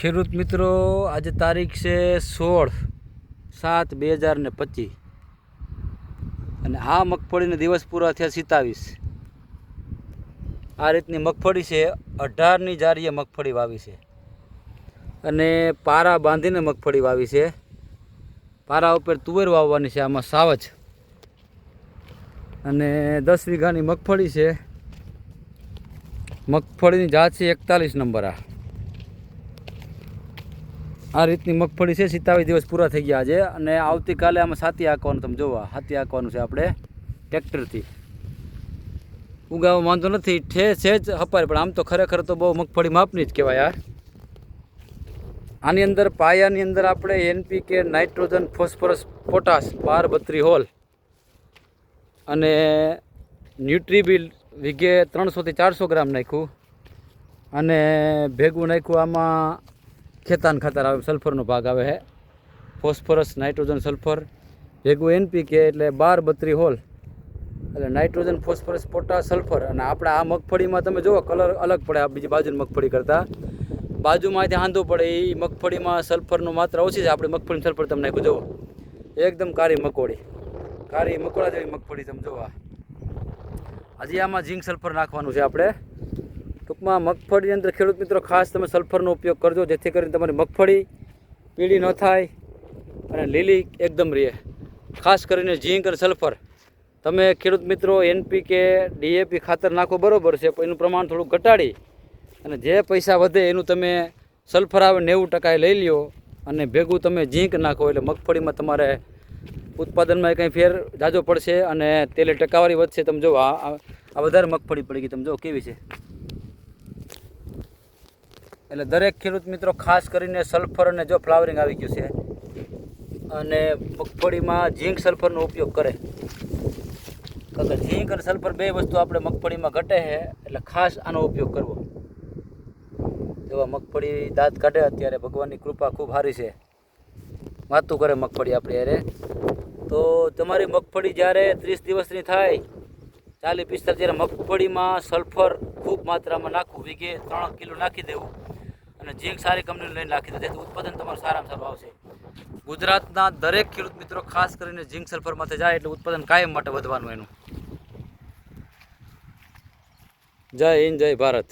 ખેડૂત મિત્રો, આજે તારીખ છે સોળ સાત બે હજાર ને પચીસ. અને આ મગફળીના દિવસ પૂરા થયા સિત્તાવીસ. આ રીતની મગફળી છે, અઢારની જારીએ મગફળી વાવી છે. અને પારા બાંધીને મગફળી વાવી છે. પારા ઉપર તુવેર વાવવાની છે, આમાં સાવજ. અને દસ વીઘાની મગફળી છે. મગફળીની જાત છે એકતાલીસ નંબર આ. આ રીતની મગફળી છે, સિત્તાવીસ દિવસ પૂરા થઈ ગયા છે અને આવતીકાલે આમાં સાતી આંકવાનું તમે જોવા, હાથી આંકવાનું છે આપણે ટ્રેક્ટરથી. ઉગાવો, વાંધો નથી, ઠે છે જ હપાય પણ આમ તો ખરેખર તો બહુ મગફળી માપની જ કહેવાય યાર. આની અંદર, પાયાની અંદર આપણે એનપીકે નાઇટ્રોજન ફોસ્ફરસ પોટાશ બાર બત્રી હોલ અને ન્યુટ્રીબિલ વીઘે ત્રણસોથી ચારસો ગ્રામ નાખ્યું. અને ભેગું નાખ્યું આમાં ખેતાન ખાતર આવે, સલ્ફરનો ભાગ આવે છે ફોસ્ફરસ, નાઇટ્રોજન, સલ્ફર, ભેગું એનપીકે એટલે બાર બત્રી હોલ. એટલે નાઇટ્રોજન, ફોસ્ફરસ, પોટાશ, સલ્ફર અને આપણે આ મગફળીમાં તમે જુઓ, કલર અલગ પડે આ બીજી બાજુની મગફળી કરતાં. બાજુમાંથી આંધો પડે એ મગફળીમાં સલ્ફરનું માત્રા ઓછી છે, આપણે મગફળી સલ્ફર તમને નાખ્યું, જુઓ. એકદમ કારી મકોડી. કાળી મકોડા જેવી મગફળી તમે જુઓ હજી આમાં ઝીંક સલ્ફર નાખવાનું છે આપણે. ટૂંકમાં મગફળીની અંદર, ખેડૂત મિત્રો, ખાસ તમે સલ્ફરનો ઉપયોગ કરજો, જેથી કરીને તમારી મગફળી પીળી ન થાય અને લીલી એકદમ રહે. ખાસ કરીને ઝીંક અને સલ્ફર. તમે ખેડૂત મિત્રો, એનપીકે, ડીએપી ખાતર નાખો બરાબર છે, પણ એનું પ્રમાણ થોડું ઘટાડી અને જે પૈસા વધે એનું તમે સલ્ફર આવે નેવું ટકાએ લઈ લ્યો અને ભેગું તમે ઝીંક નાખો એટલે મગફળીમાં તમારે ઉત્પાદનમાં કંઈ ફેર જાજો પડશે અને તેલે ટકાવારી વધશે. તમે જો આ વધારે મગફળી પડી ગઈ. તમે જો કેવી છે? એટલે દરેક ખેડૂત મિત્રો ખાસ કરીને સલ્ફર અને જો ફ્લાવરિંગ આવી ગયું છે, અને મગફળીમાં ઝીંક સલ્ફરનો ઉપયોગ કરે. કારણ કે ઝીંક અને સલ્ફર બે વસ્તુ આપણે મગફળીમાં ઘટે છે, એટલે ખાસ આનો ઉપયોગ કરવો. જેવા મગફળી દાંત કાઢે, અત્યારે ભગવાનની કૃપા ખૂબ સારી છે. વાતું કરે મગફળી આપણે અરે તો તમારી મગફળી જ્યારે ત્રીસ દિવસની થાય ચાલી પિસ્તાલીસ જ્યારે મગફળીમાં સલ્ફર ખૂબ માત્રામાં નાખવું, વીઘે ત્રણ કિલો નાખી દેવું. અને ઝીંક સારી કંપની લઈને રાખી દે જેથી ઉત્પાદન તમારું સારામાં સારું આવશે. ગુજરાતના દરેક ખેડૂત મિત્રો, ખાસ કરીને ઝીંક સલ્ફરમાંથી જાય એટલે ઉત્પાદન કાયમ માટે વધવાનું એનું. જય હિન્દ, જય ભારત.